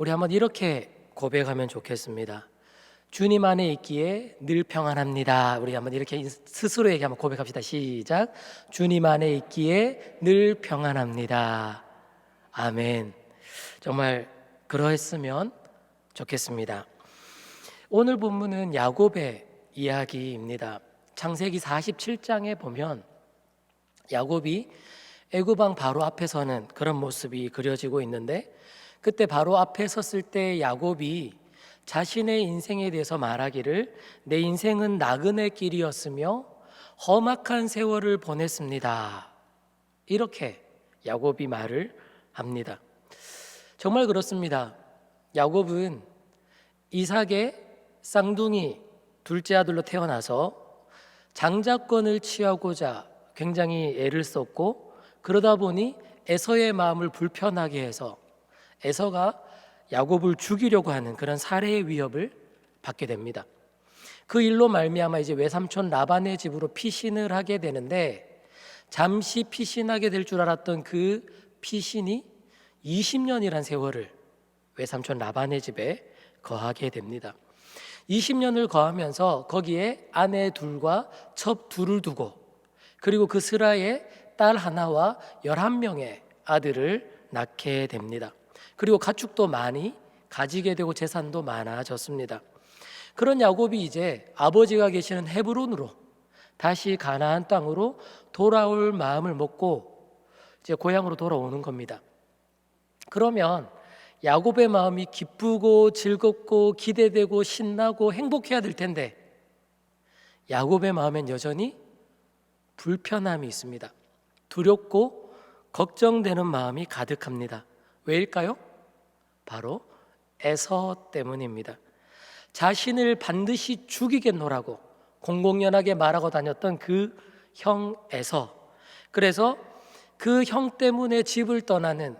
우리 한번 이렇게 고백하면 좋겠습니다. 주님 안에 있기에 늘 평안합니다. 우리 한번 이렇게 스스로에게 한번 고백합시다. 시작. 주님 안에 있기에 늘 평안합니다. 아멘. 정말 그러했으면 좋겠습니다. 오늘 본문은 야곱의 이야기입니다. 창세기 47장에 보면 야곱이 애굽왕 바로 앞에 서는 그런 모습이 그려지고 있는데 그때 바로 앞에 섰을 때 야곱이 자신의 인생에 대해서 말하기를 내 인생은 나그네 길이었으며 험악한 세월을 보냈습니다. 이렇게 야곱이 말을 합니다. 정말 그렇습니다. 야곱은 이삭의 쌍둥이 둘째 아들로 태어나서 장자권을 취하고자 굉장히 애를 썼고 그러다 보니 에서의 마음을 불편하게 해서 에서가 야곱을 죽이려고 하는 그런 살해의 위협을 받게 됩니다. 그 일로 말미암아 이제 외삼촌 라반의 집으로 피신을 하게 되는데 잠시 피신하게 될 줄 알았던 그 피신이 20년이란 세월을 외삼촌 라반의 집에 거하게 됩니다. 20년을 거하면서 거기에 아내 둘과 첩 둘을 두고 그리고 그 스라에 딸 하나와 11명의 아들을 낳게 됩니다. 그리고 가축도 많이 가지게 되고 재산도 많아졌습니다. 그런 야곱이 이제 아버지가 계시는 헤브론으로 다시 가나안 땅으로 돌아올 마음을 먹고 이제 고향으로 돌아오는 겁니다. 그러면 야곱의 마음이 기쁘고 즐겁고 기대되고 신나고 행복해야 될 텐데 야곱의 마음엔 여전히 불편함이 있습니다. 두렵고 걱정되는 마음이 가득합니다. 왜일까요? 바로 에서 때문입니다. 자신을 반드시 죽이겠노라고 공공연하게 말하고 다녔던 그 형 에서 그래서 그 형 때문에 집을 떠나는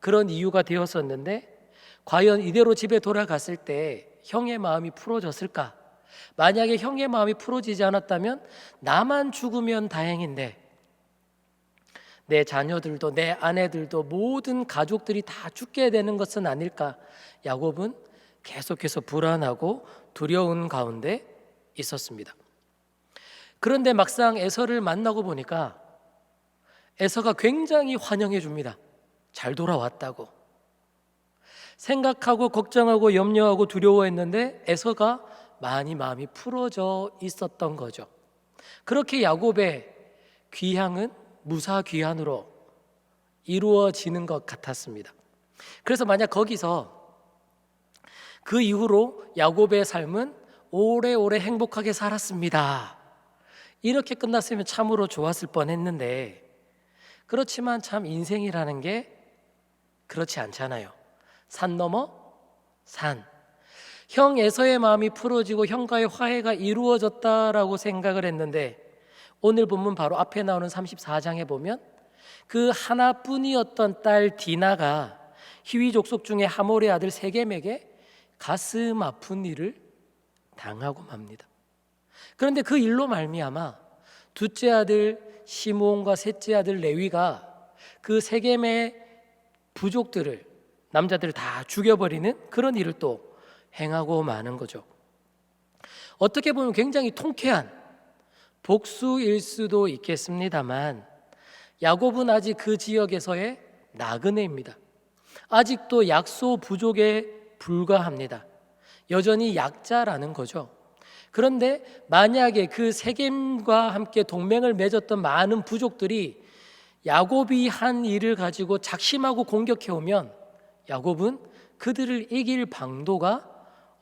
그런 이유가 되었었는데 과연 이대로 집에 돌아갔을 때 형의 마음이 풀어졌을까? 만약에 형의 마음이 풀어지지 않았다면 나만 죽으면 다행인데 내 자녀들도 내 아내들도 모든 가족들이 다 죽게 되는 것은 아닐까? 야곱은 계속해서 불안하고 두려운 가운데 있었습니다. 그런데 막상 에서를 만나고 보니까 에서가 굉장히 환영해 줍니다. 잘 돌아왔다고. 생각하고 걱정하고 염려하고 두려워했는데 에서가 많이 마음이 풀어져 있었던 거죠. 그렇게 야곱의 귀향은 무사 귀환으로 이루어지는 것 같았습니다. 그래서 만약 거기서 그 이후로 야곱의 삶은 오래오래 행복하게 살았습니다. 이렇게 끝났으면 참으로 좋았을 뻔했는데 그렇지만 참 인생이라는 게 그렇지 않잖아요. 산 넘어 산. 형 에서의 마음이 풀어지고 형과의 화해가 이루어졌다라고 생각을 했는데 오늘 본문 바로 앞에 나오는 34장에 보면 그 하나뿐이었던 딸 디나가 히위 족속 중에 하몰의 아들 세겜에게 가슴 아픈 일을 당하고 맙니다. 그런데 그 일로 말미암아 둘째 아들 시므온과 셋째 아들 레위가 그 세겜의 부족들을 남자들을 다 죽여버리는 그런 일을 또 행하고 마는 거죠. 어떻게 보면 굉장히 통쾌한 복수일 수도 있겠습니다만 야곱은 아직 그 지역에서의 나그네입니다. 아직도 약소 부족에 불과합니다. 여전히 약자라는 거죠. 그런데 만약에 그 세겜과 함께 동맹을 맺었던 많은 부족들이 야곱이 한 일을 가지고 작심하고 공격해 오면 야곱은 그들을 이길 방도가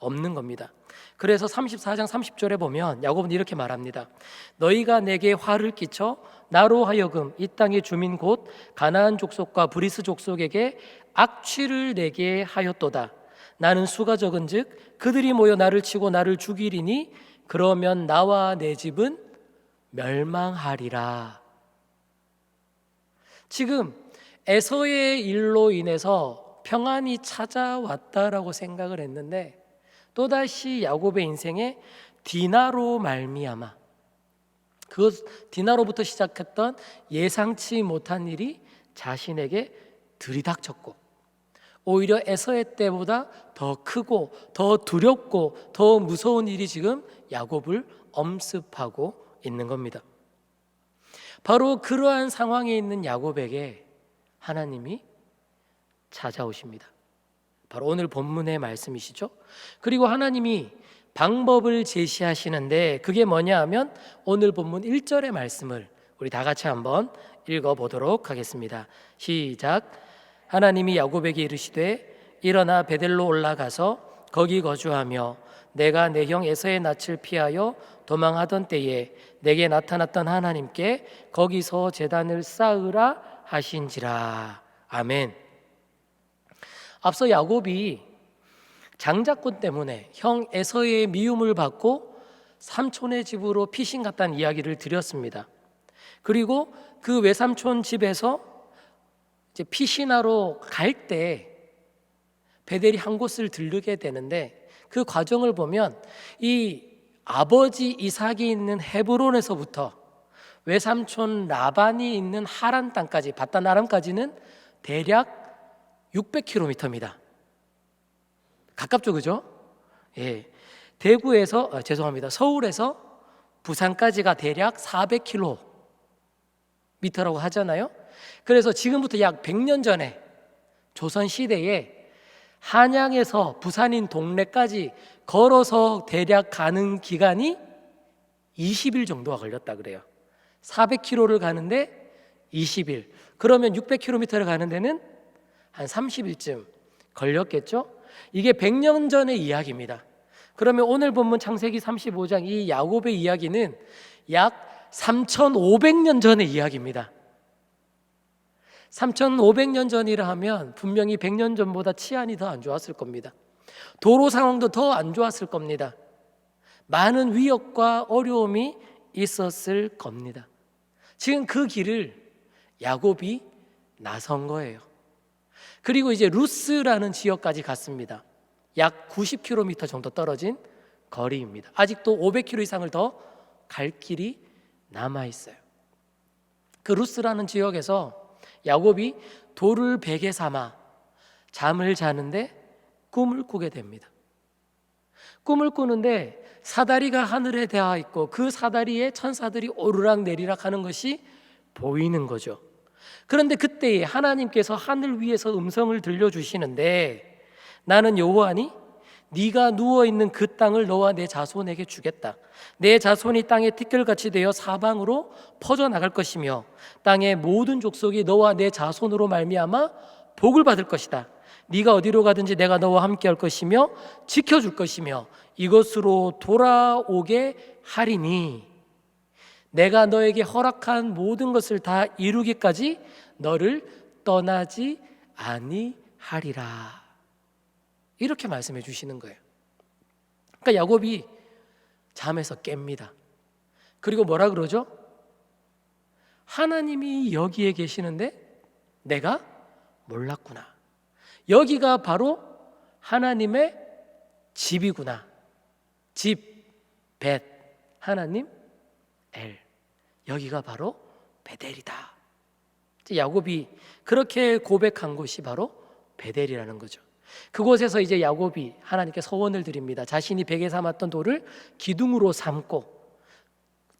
없는 겁니다. 그래서 34장 30절에 보면 야곱은 이렇게 말합니다. 너희가 내게 화를 끼쳐 나로 하여금 이 땅의 주민 곧 가나안 족속과 브리스 족속에게 악취를 내게 하였도다. 나는 수가 적은즉 그들이 모여 나를 치고 나를 죽이리니 그러면 나와 내 집은 멸망하리라. 지금 에서의 일로 인해서 평안이 찾아왔다라고 생각을 했는데 또다시 야곱의 인생에 디나로 말미암아 그 디나로부터 시작했던 예상치 못한 일이 자신에게 들이닥쳤고 오히려 에서의 때보다 더 크고 더 두렵고 더 무서운 일이 지금 야곱을 엄습하고 있는 겁니다. 바로 그러한 상황에 있는 야곱에게 하나님이 찾아오십니다. 바로 오늘 본문의 말씀이시죠. 그리고 하나님이 방법을 제시하시는데 그게 뭐냐 하면 오늘 본문 1절의 말씀을 우리 다 같이 한번 읽어 보도록 하겠습니다. 시작. 하나님이 야곱에게 이르시되 일어나 베델로 올라가서 거기 거주하며 내가 내 형 에서의 낯을 피하여 도망하던 때에 내게 나타났던 하나님께 거기서 제단을 쌓으라 하신지라. 아멘. 앞서 야곱이 장자권 때문에 형 에서의 미움을 받고 삼촌의 집으로 피신 갔다는 이야기를 드렸습니다. 그리고 그 외삼촌 집에서 이제 피신하러 갈 때 베델이 한 곳을 들르게 되는데 그 과정을 보면 이 아버지 이삭이 있는 헤브론에서부터 외삼촌 라반이 있는 하란 땅까지 바단 아람까지는 대략 600km입니다. 가깝죠, 그죠? 예. 대구에서 아, 죄송합니다. 서울에서 부산까지가 대략 400km라고 하잖아요. 그래서 지금부터 약 100년 전에 조선 시대에 한양에서 부산인 동래까지 걸어서 대략 가는 기간이 20일 정도가 걸렸다 그래요. 400km를 가는데 20일. 그러면 600km를 가는 데는 한 30일쯤 걸렸겠죠? 이게 100년 전의 이야기입니다. 그러면 오늘 본문 창세기 35장 이 야곱의 이야기는 약 3,500년 전의 이야기입니다. 3,500년 전이라 하면 분명히 100년 전보다 치안이 더 안 좋았을 겁니다. 도로 상황도 더 안 좋았을 겁니다. 많은 위협과 어려움이 있었을 겁니다. 지금 그 길을 야곱이 나선 거예요. 그리고 이제 루스라는 지역까지 갔습니다. 약 90km 정도 떨어진 거리입니다. 아직도 500km 이상을 더 갈 길이 남아 있어요. 그 루스라는 지역에서 야곱이 돌을 베개 삼아 잠을 자는데 꿈을 꾸게 됩니다. 꿈을 꾸는데 사다리가 하늘에 닿아 있고 그 사다리에 천사들이 오르락 내리락 하는 것이 보이는 거죠. 그런데 그때에 하나님께서 하늘 위에서 음성을 들려주시는데 나는 여호와니 네가 누워 있는 그 땅을 너와 내 자손에게 주겠다. 내 자손이 땅의 티끌같이 되어 사방으로 퍼져 나갈 것이며 땅의 모든 족속이 너와 내 자손으로 말미암아 복을 받을 것이다. 네가 어디로 가든지 내가 너와 함께 할 것이며 지켜 줄 것이며 이것으로 돌아오게 하리니 내가 너에게 허락한 모든 것을 다 이루기까지 너를 떠나지 아니하리라. 이렇게 말씀해 주시는 거예요. 그러니까 야곱이 잠에서 깹니다. 그리고 뭐라 그러죠? 하나님이 여기에 계시는데 내가 몰랐구나. 여기가 바로 하나님의 집이구나. 집, 벳, 하나님, 엘. 여기가 바로 베델이다. 야곱이 그렇게 고백한 곳이 바로 베델이라는 거죠. 그곳에서 이제 야곱이 하나님께 서원을 드립니다. 자신이 베개 삼았던 돌을 기둥으로 삼고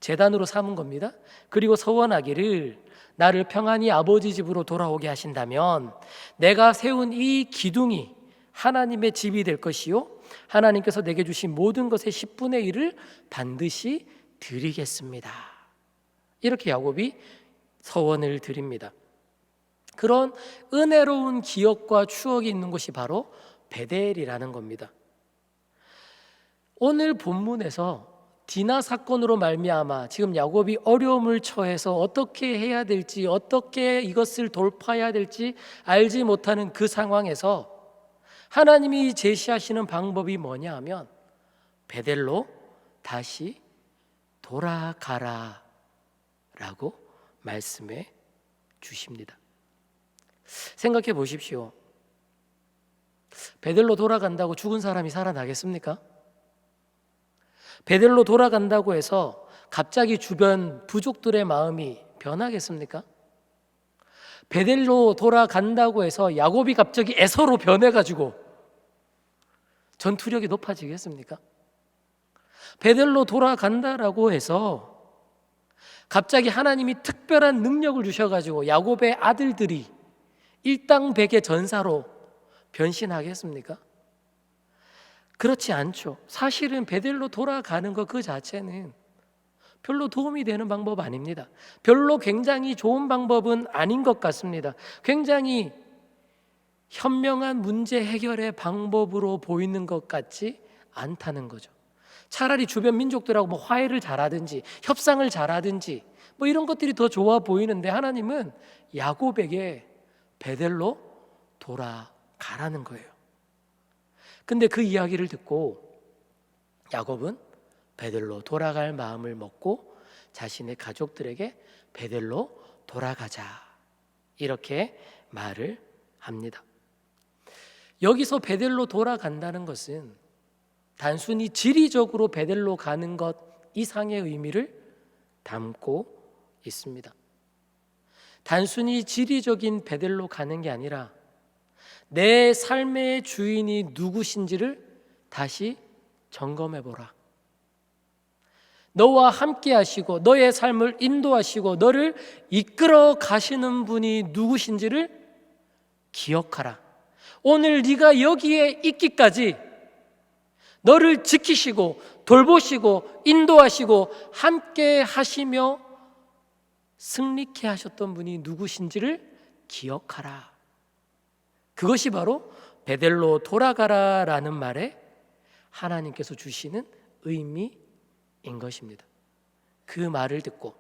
재단으로 삼은 겁니다. 그리고 서원하기를 나를 평안히 아버지 집으로 돌아오게 하신다면 내가 세운 이 기둥이 하나님의 집이 될 것이요 하나님께서 내게 주신 모든 것의 10분의 1을 반드시 드리겠습니다. 이렇게 야곱이 서원을 드립니다. 그런 은혜로운 기억과 추억이 있는 곳이 바로 베델이라는 겁니다. 오늘 본문에서 디나 사건으로 말미암아 지금 야곱이 어려움을 처해서 어떻게 해야 될지 어떻게 이것을 돌파해야 될지 알지 못하는 그 상황에서 하나님이 제시하시는 방법이 뭐냐 하면 베델로 다시 돌아가라 라고 말씀해 주십니다. 생각해 보십시오. 베델로 돌아간다고 죽은 사람이 살아나겠습니까? 베델로 돌아간다고 해서 갑자기 주변 부족들의 마음이 변하겠습니까? 베델로 돌아간다고 해서 야곱이 갑자기 에서로 변해가지고 전투력이 높아지겠습니까? 베델로 돌아간다라고 해서 갑자기 하나님이 특별한 능력을 주셔가지고 야곱의 아들들이 일당백의 전사로 변신하겠습니까? 그렇지 않죠. 사실은 베델로 돌아가는 것 그 자체는 별로 도움이 되는 방법 아닙니다. 별로 굉장히 좋은 방법은 아닌 것 같습니다. 굉장히 현명한 문제 해결의 방법으로 보이는 것 같지 않다는 거죠. 차라리 주변 민족들하고 뭐 화해를 잘하든지 협상을 잘하든지 뭐 이런 것들이 더 좋아 보이는데 하나님은 야곱에게 베델로 돌아가라는 거예요. 근데 그 이야기를 듣고 야곱은 베델로 돌아갈 마음을 먹고 자신의 가족들에게 베델로 돌아가자 이렇게 말을 합니다. 여기서 베델로 돌아간다는 것은 단순히 지리적으로 베델로 가는 것 이상의 의미를 담고 있습니다. 단순히 지리적인 베델로 가는 게 아니라 내 삶의 주인이 누구신지를 다시 점검해 보라. 너와 함께 하시고 너의 삶을 인도하시고 너를 이끌어 가시는 분이 누구신지를 기억하라. 오늘 네가 여기에 있기까지 너를 지키시고 돌보시고 인도하시고 함께 하시며 승리케 하셨던 분이 누구신지를 기억하라. 그것이 바로 베델로 돌아가라 라는 말에 하나님께서 주시는 의미인 것입니다. 그 말을 듣고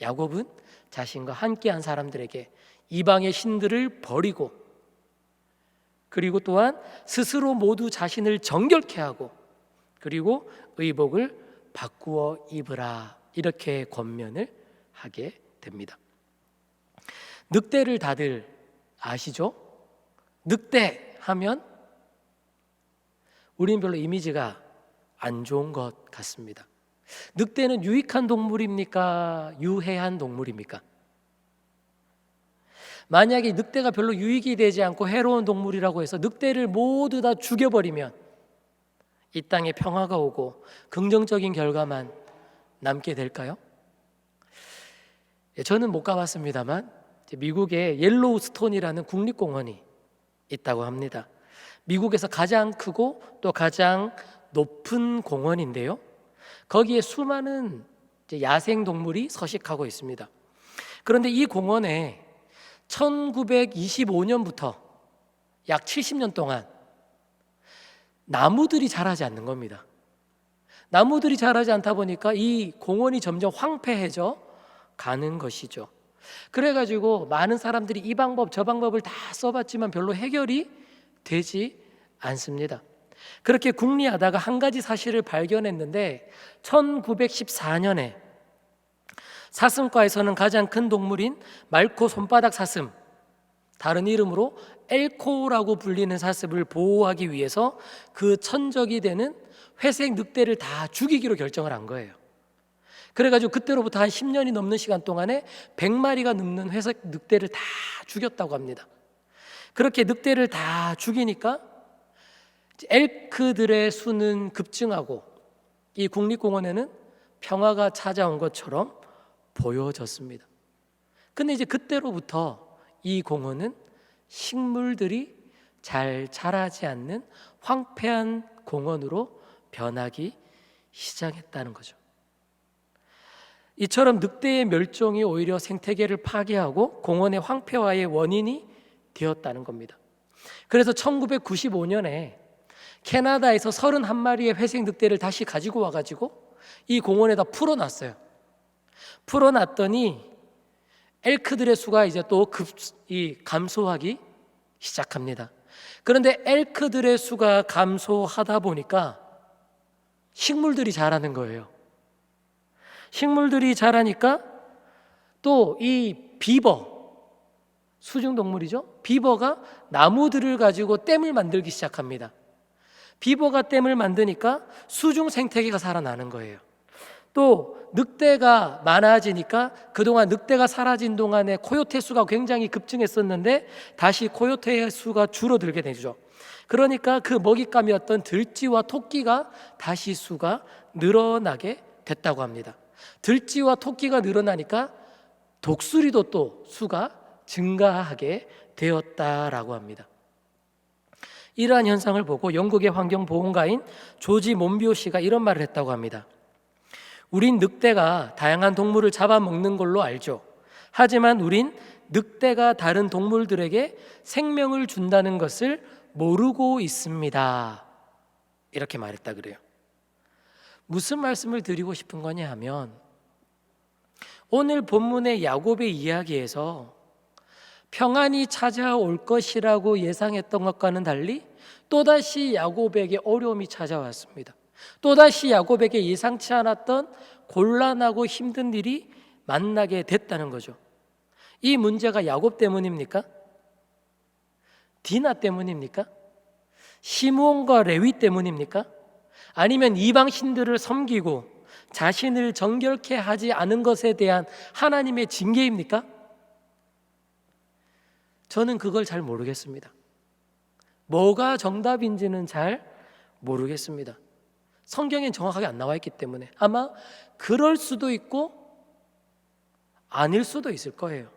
야곱은 자신과 함께한 사람들에게 이방의 신들을 버리고 그리고 또한 스스로 모두 자신을 정결케 하고 그리고 의복을 바꾸어 입으라 이렇게 권면을 하게 됩니다. 늑대를 다들 아시죠? 늑대 하면 우리는 별로 이미지가 안 좋은 것 같습니다. 늑대는 유익한 동물입니까? 유해한 동물입니까? 만약에 늑대가 별로 유익이 되지 않고 해로운 동물이라고 해서 늑대를 모두 다 죽여버리면 이 땅에 평화가 오고 긍정적인 결과만 남게 될까요? 예, 저는 못 가봤습니다만 미국의 옐로우스톤이라는 국립공원이 있다고 합니다. 미국에서 가장 크고 또 가장 높은 공원인데요. 거기에 수많은 야생 동물이 서식하고 있습니다. 그런데 이 공원에 1925년부터 약 70년 동안 나무들이 자라지 않는 겁니다. 나무들이 자라지 않다 보니까 이 공원이 점점 황폐해져 가는 것이죠. 그래가지고 많은 사람들이 이 방법 저 방법을 다 써봤지만 별로 해결이 되지 않습니다. 그렇게 궁리하다가 한 가지 사실을 발견했는데 1914년에 사슴과에서는 가장 큰 동물인 말코 손바닥 사슴 다른 이름으로 엘코라고 불리는 사슴을 보호하기 위해서 그 천적이 되는 회색 늑대를 다 죽이기로 결정을 한 거예요. 그래가지고 그때로부터 한 10년이 넘는 시간 동안에 100마리가 넘는 회색 늑대를 다 죽였다고 합니다. 그렇게 늑대를 다 죽이니까 엘크들의 수는 급증하고 이 국립공원에는 평화가 찾아온 것처럼 보여졌습니다. 근데 이제 그때로부터 이 공원은 식물들이 잘 자라지 않는 황폐한 공원으로 변하기 시작했다는 거죠. 이처럼 늑대의 멸종이 오히려 생태계를 파괴하고 공원의 황폐화의 원인이 되었다는 겁니다. 그래서 1995년에 캐나다에서 31마리의 회색 늑대를 다시 가지고 와가지고 이 공원에다 풀어놨어요. 풀어놨더니 엘크들의 수가 이제 또 급, 이 감소하기 시작합니다. 그런데 엘크들의 수가 감소하다 보니까 식물들이 자라는 거예요. 식물들이 자라니까 또 이 비버 수중 동물이죠. 비버가 나무들을 가지고 댐을 만들기 시작합니다. 비버가 댐을 만드니까 수중 생태계가 살아나는 거예요. 또 늑대가 많아지니까 그동안 늑대가 사라진 동안에 코요테 수가 굉장히 급증했었는데 다시 코요테의 수가 줄어들게 되죠. 그러니까 그 먹잇감이었던 들쥐와 토끼가 다시 수가 늘어나게 됐다고 합니다. 들쥐와 토끼가 늘어나니까 독수리도 또 수가 증가하게 되었다라고 합니다. 이러한 현상을 보고 영국의 환경보험가인 조지 몬비오 씨가 이런 말을 했다고 합니다. 우린 늑대가 다양한 동물을 잡아먹는 걸로 알죠. 하지만 우린 늑대가 다른 동물들에게 생명을 준다는 것을 모르고 있습니다. 이렇게 말했다 그래요. 무슨 말씀을 드리고 싶은 거냐 하면 오늘 본문의 야곱의 이야기에서 평안이 찾아올 것이라고 예상했던 것과는 달리 또다시 야곱에게 어려움이 찾아왔습니다. 또다시 야곱에게 예상치 않았던 곤란하고 힘든 일이 만나게 됐다는 거죠. 이 문제가 야곱 때문입니까? 디나 때문입니까? 시므온과 레위 때문입니까? 아니면 이방 신들을 섬기고 자신을 정결케 하지 않은 것에 대한 하나님의 징계입니까? 저는 그걸 잘 모르겠습니다. 뭐가 정답인지는 잘 모르겠습니다. 성경엔 정확하게 안 나와 있기 때문에 아마 그럴 수도 있고 아닐 수도 있을 거예요.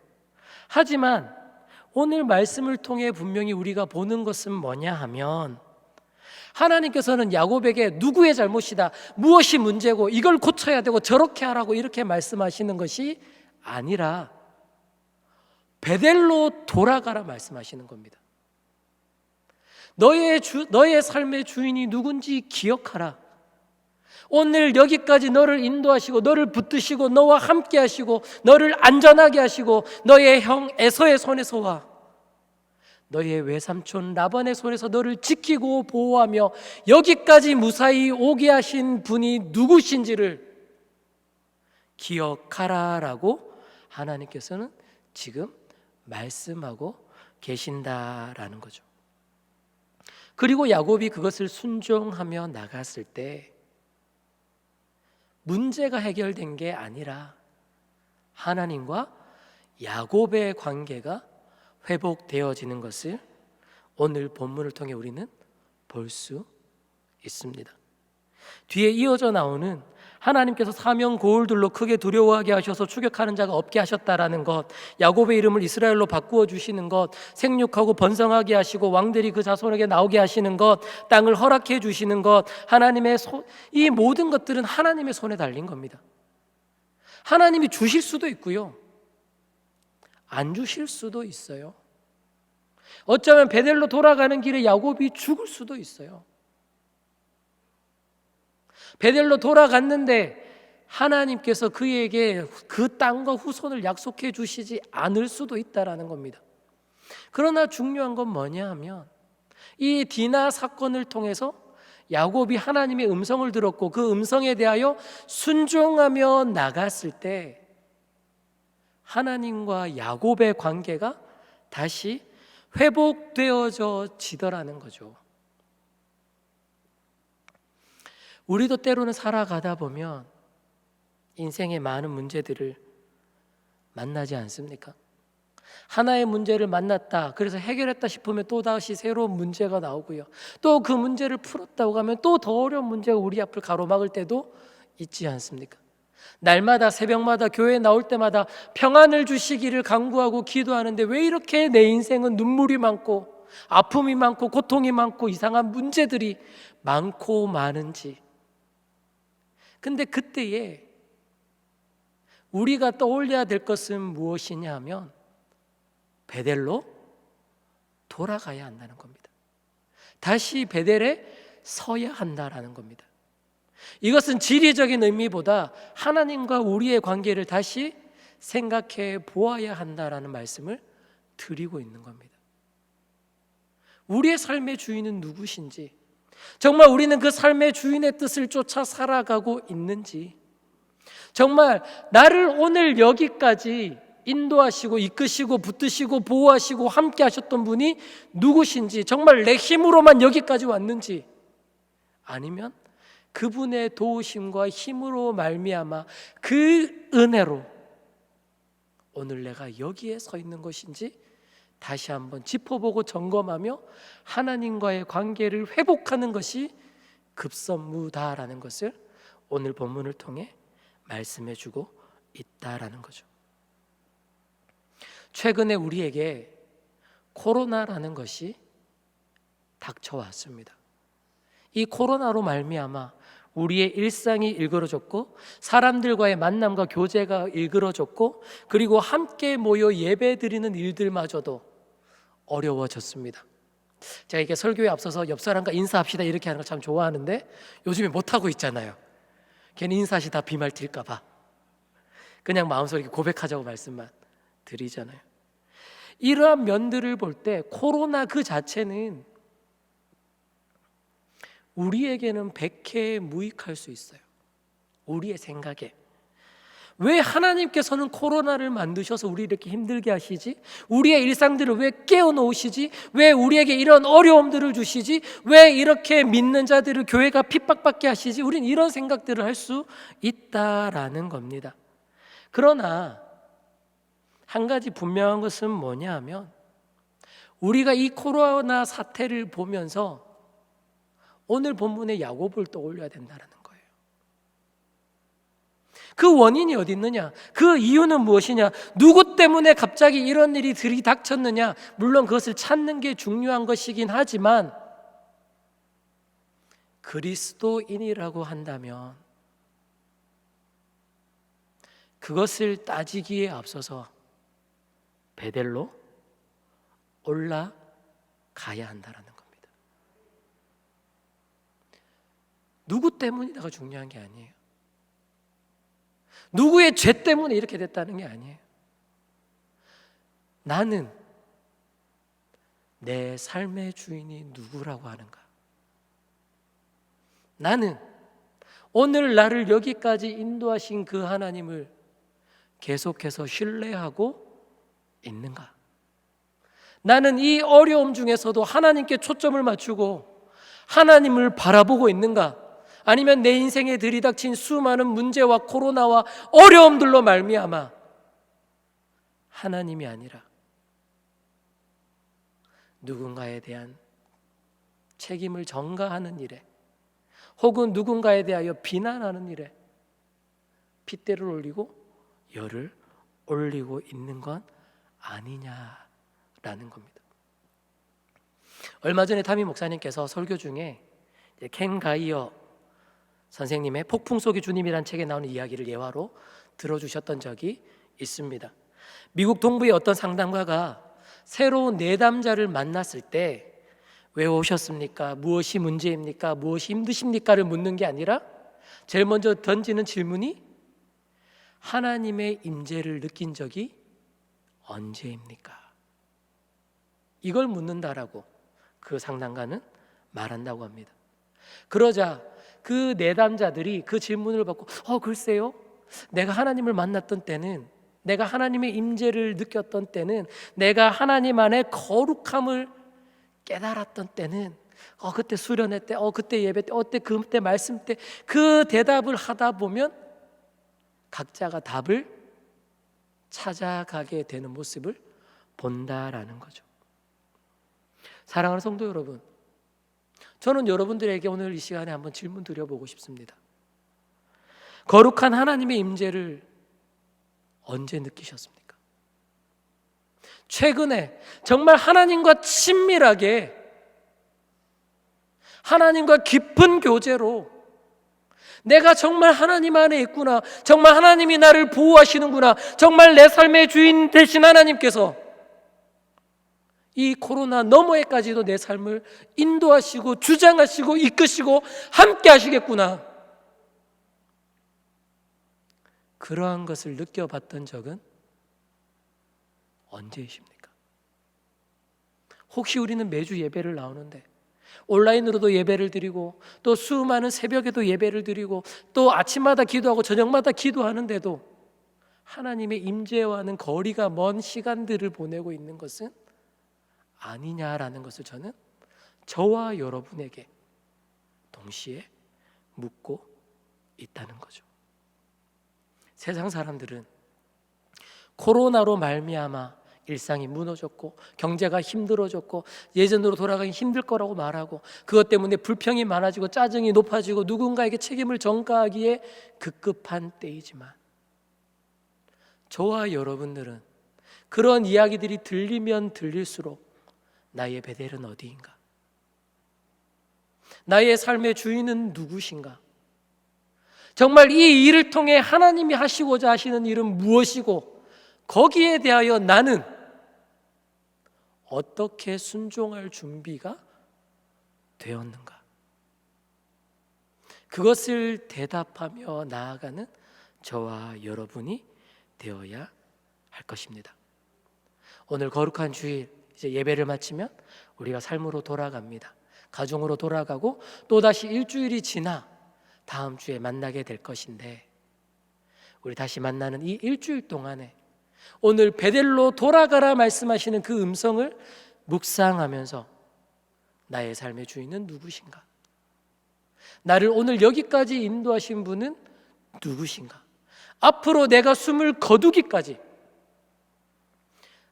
하지만 오늘 말씀을 통해 분명히 우리가 보는 것은 뭐냐 하면 하나님께서는 야곱에게 누구의 잘못이다, 무엇이 문제고 이걸 고쳐야 되고 저렇게 하라고 이렇게 말씀하시는 것이 아니라 베델로 돌아가라 말씀하시는 겁니다. 너의 주, 너의 삶의 주인이 누군지 기억하라. 오늘 여기까지 너를 인도하시고 너를 붙드시고 너와 함께 하시고 너를 안전하게 하시고 너의 형 에서의 손에서와 너의 외삼촌 라반의 손에서 너를 지키고 보호하며 여기까지 무사히 오게 하신 분이 누구신지를 기억하라라고 하나님께서는 지금 말씀하고 계신다라는 거죠. 그리고 야곱이 그것을 순종하며 나갔을 때 문제가 해결된 게 아니라 하나님과 야곱의 관계가 회복되어지는 것을 오늘 본문을 통해 우리는 볼 수 있습니다. 뒤에 이어져 나오는 하나님께서 사명 고울들로 크게 두려워하게 하셔서 추격하는 자가 없게 하셨다라는 것, 야곱의 이름을 이스라엘로 바꾸어 주시는 것, 생육하고 번성하게 하시고 왕들이 그 자손에게 나오게 하시는 것, 땅을 허락해 주시는 것, 하나님의 손, 이 모든 것들은 하나님의 손에 달린 겁니다. 하나님이 주실 수도 있고요. 안 주실 수도 있어요. 어쩌면 베델로 돌아가는 길에 야곱이 죽을 수도 있어요. 베델로 돌아갔는데 하나님께서 그에게 그 땅과 후손을 약속해 주시지 않을 수도 있다라는 겁니다. 그러나 중요한 건 뭐냐 하면 이 디나 사건을 통해서 야곱이 하나님의 음성을 들었고 그 음성에 대하여 순종하며 나갔을 때 하나님과 야곱의 관계가 다시 회복되어져 지더라는 거죠. 우리도 때로는 살아가다 보면 인생의 많은 문제들을 만나지 않습니까? 하나의 문제를 만났다. 그래서 해결했다 싶으면 또 다시 새로운 문제가 나오고요. 또 그 문제를 풀었다고 하면 또 더 어려운 문제가 우리 앞을 가로막을 때도 있지 않습니까? 날마다 새벽마다 교회 나올 때마다 평안을 주시기를 간구하고 기도하는데 왜 이렇게 내 인생은 눈물이 많고 아픔이 많고 고통이 많고 이상한 문제들이 많고 많은지 근데 그때에 우리가 떠올려야 될 것은 무엇이냐 하면 베델로 돌아가야 한다는 겁니다. 다시 베델에 서야 한다라는 겁니다. 이것은 지리적인 의미보다 하나님과 우리의 관계를 다시 생각해 보아야 한다라는 말씀을 드리고 있는 겁니다. 우리의 삶의 주인은 누구신지, 정말 우리는 그 삶의 주인의 뜻을 쫓아 살아가고 있는지, 정말 나를 오늘 여기까지 인도하시고 이끄시고 붙드시고 보호하시고 함께 하셨던 분이 누구신지, 정말 내 힘으로만 여기까지 왔는지, 아니면 그분의 도우심과 힘으로 말미암아 그 은혜로 오늘 내가 여기에 서 있는 것인지 다시 한번 짚어보고 점검하며 하나님과의 관계를 회복하는 것이 급선무다라는 것을 오늘 본문을 통해 말씀해 주고 있다라는 거죠. 최근에 우리에게 코로나라는 것이 닥쳐왔습니다. 이 코로나로 말미암아 우리의 일상이 일그러졌고 사람들과의 만남과 교제가 일그러졌고 그리고 함께 모여 예배드리는 일들마저도 어려워졌습니다. 제가 이게 설교에 앞서서 옆 사람과 인사합시다 이렇게 하는 걸 참 좋아하는데 요즘에 못 하고 있잖아요. 괜히 인사하시다 비말 튈까 봐. 그냥 마음속에 고백하자고 말씀만 드리잖아요. 이러한 면들을 볼 때 코로나 그 자체는 우리에게는 백해 무익할 수 있어요. 우리의 생각에. 왜 하나님께서는 코로나를 만드셔서 우리 이렇게 힘들게 하시지? 우리의 일상들을 왜 깨어 놓으시지? 왜 우리에게 이런 어려움들을 주시지? 왜 이렇게 믿는 자들을 교회가 핍박받게 하시지? 우린 이런 생각들을 할 수 있다라는 겁니다. 그러나 한 가지 분명한 것은 뭐냐 하면 우리가 이 코로나 사태를 보면서 오늘 본문의 야곱을 떠올려야 된다는 거예요. 그 원인이 어디 있느냐? 그 이유는 무엇이냐? 누구 때문에 갑자기 이런 일이 들이닥쳤느냐? 물론 그것을 찾는 게 중요한 것이긴 하지만 그리스도인이라고 한다면 그것을 따지기에 앞서서 베델로 올라가야 한다라는 겁니다. 누구 때문이다가 중요한 게 아니에요. 누구의 죄 때문에 이렇게 됐다는 게 아니에요. 나는 내 삶의 주인이 누구라고 하는가? 나는 오늘 나를 여기까지 인도하신 그 하나님을 계속해서 신뢰하고 있는가? 나는 이 어려움 중에서도 하나님께 초점을 맞추고 하나님을 바라보고 있는가? 아니면 내 인생에 들이닥친 수많은 문제와 코로나와 어려움들로 말미암아 하나님이 아니라 누군가에 대한 책임을 전가하는 일에 혹은 누군가에 대하여 비난하는 일에 핏대를 올리고 열을 올리고 있는 건 아니냐라는 겁니다. 얼마 전에 타미 목사님께서 설교 중에 켄 가이어 선생님의 폭풍 속의 주님이란 책에 나오는 이야기를 예화로 들어주셨던 적이 있습니다. 미국 동부의 어떤 상담가가 새로운 내담자를 만났을 때 왜 오셨습니까? 무엇이 문제입니까? 무엇이 힘드십니까를 묻는 게 아니라 제일 먼저 던지는 질문이 하나님의 임재를 느낀 적이 언제입니까? 이걸 묻는다라고 그 상담가는 말한다고 합니다. 그러자 그 내담자들이 그 질문을 받고 어 글쎄요. 내가 하나님을 만났던 때는 내가 하나님의 임재를 느꼈던 때는 내가 하나님 안에 거룩함을 깨달았던 때는 어 그때 수련회 때, 어 그때 예배 때, 어때 그때 말씀 때 그 대답을 하다 보면 각자가 답을 찾아가게 되는 모습을 본다라는 거죠. 사랑하는 성도 여러분, 저는 여러분들에게 오늘 이 시간에 한번 질문 드려보고 싶습니다. 거룩한 하나님의 임재를 언제 느끼셨습니까? 최근에 정말 하나님과 친밀하게 하나님과 깊은 교제로 내가 정말 하나님 안에 있구나. 정말 하나님이 나를 보호하시는구나. 정말 내 삶의 주인 되신 하나님께서 이 코로나 너머에까지도 내 삶을 인도하시고 주장하시고 이끄시고 함께 하시겠구나. 그러한 것을 느껴봤던 적은 언제이십니까? 혹시 우리는 매주 예배를 나오는데 온라인으로도 예배를 드리고 또 수많은 새벽에도 예배를 드리고 또 아침마다 기도하고 저녁마다 기도하는데도 하나님의 임재와는 거리가 먼 시간들을 보내고 있는 것은 아니냐라는 것을 저는 저와 여러분에게 동시에 묻고 있다는 거죠. 세상 사람들은 코로나로 말미암아 일상이 무너졌고 경제가 힘들어졌고 예전으로 돌아가기 힘들 거라고 말하고 그것 때문에 불평이 많아지고 짜증이 높아지고 누군가에게 책임을 전가하기에 급급한 때이지만 저와 여러분들은 그런 이야기들이 들리면 들릴수록 나의 베델은 어디인가? 나의 삶의 주인은 누구신가? 정말 이 일을 통해 하나님이 하시고자 하시는 일은 무엇이고 거기에 대하여 나는 어떻게 순종할 준비가 되었는가? 그것을 대답하며 나아가는 저와 여러분이 되어야 할 것입니다. 오늘 거룩한 주일 이제 예배를 마치면 우리가 삶으로 돌아갑니다. 가정으로 돌아가고 또다시 일주일이 지나 다음 주에 만나게 될 것인데 우리 다시 만나는 이 일주일 동안에 오늘 베델로 돌아가라 말씀하시는 그 음성을 묵상하면서 나의 삶의 주인은 누구신가? 나를 오늘 여기까지 인도하신 분은 누구신가? 앞으로 내가 숨을 거두기까지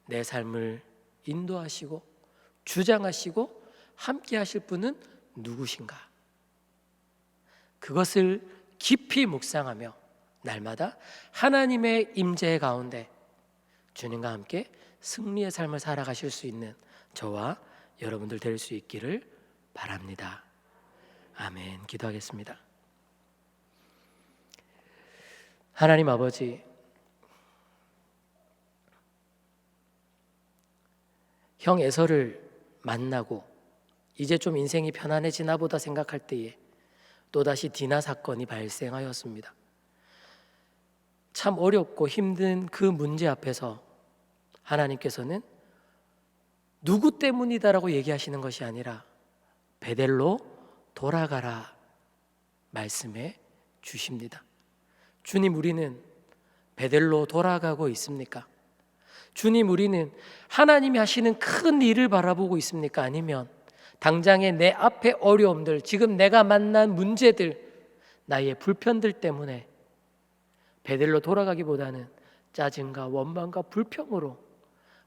내 삶을 인도하시고 주장하시고 함께 하실 분은 누구신가? 그것을 깊이 묵상하며 날마다 하나님의 임재 가운데 주님과 함께 승리의 삶을 살아가실 수 있는 저와 여러분들 될 수 있기를 바랍니다. 아멘. 기도하겠습니다. 하나님 아버지, 형 에서를 만나고 이제 좀 인생이 편안해지나 보다 생각할 때에 또다시 디나 사건이 발생하였습니다. 참 어렵고 힘든 그 문제 앞에서 하나님께서는 누구 때문이다라고 얘기하시는 것이 아니라 베델로 돌아가라 말씀해 주십니다. 주님 우리는 베델로 돌아가고 있습니까? 주님 우리는 하나님이 하시는 큰 일을 바라보고 있습니까? 아니면 당장의 내 앞의 어려움들, 지금 내가 만난 문제들, 나의 불편들 때문에 베델로 돌아가기보다는 짜증과 원망과 불평으로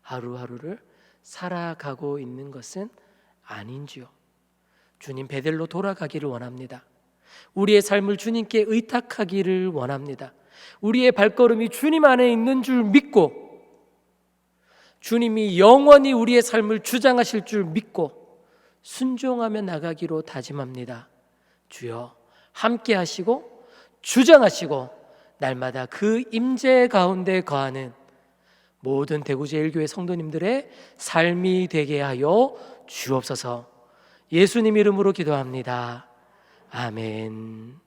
하루하루를 살아가고 있는 것은 아닌지요. 주님 베델로 돌아가기를 원합니다. 우리의 삶을 주님께 의탁하기를 원합니다. 우리의 발걸음이 주님 안에 있는 줄 믿고 주님이 영원히 우리의 삶을 주장하실 줄 믿고 순종하며 나가기로 다짐합니다. 주여 함께 하시고 주장하시고 날마다 그 임재 가운데 거하는 모든 대구제일교회 성도님들의 삶이 되게 하여 주옵소서. 예수님 이름으로 기도합니다. 아멘.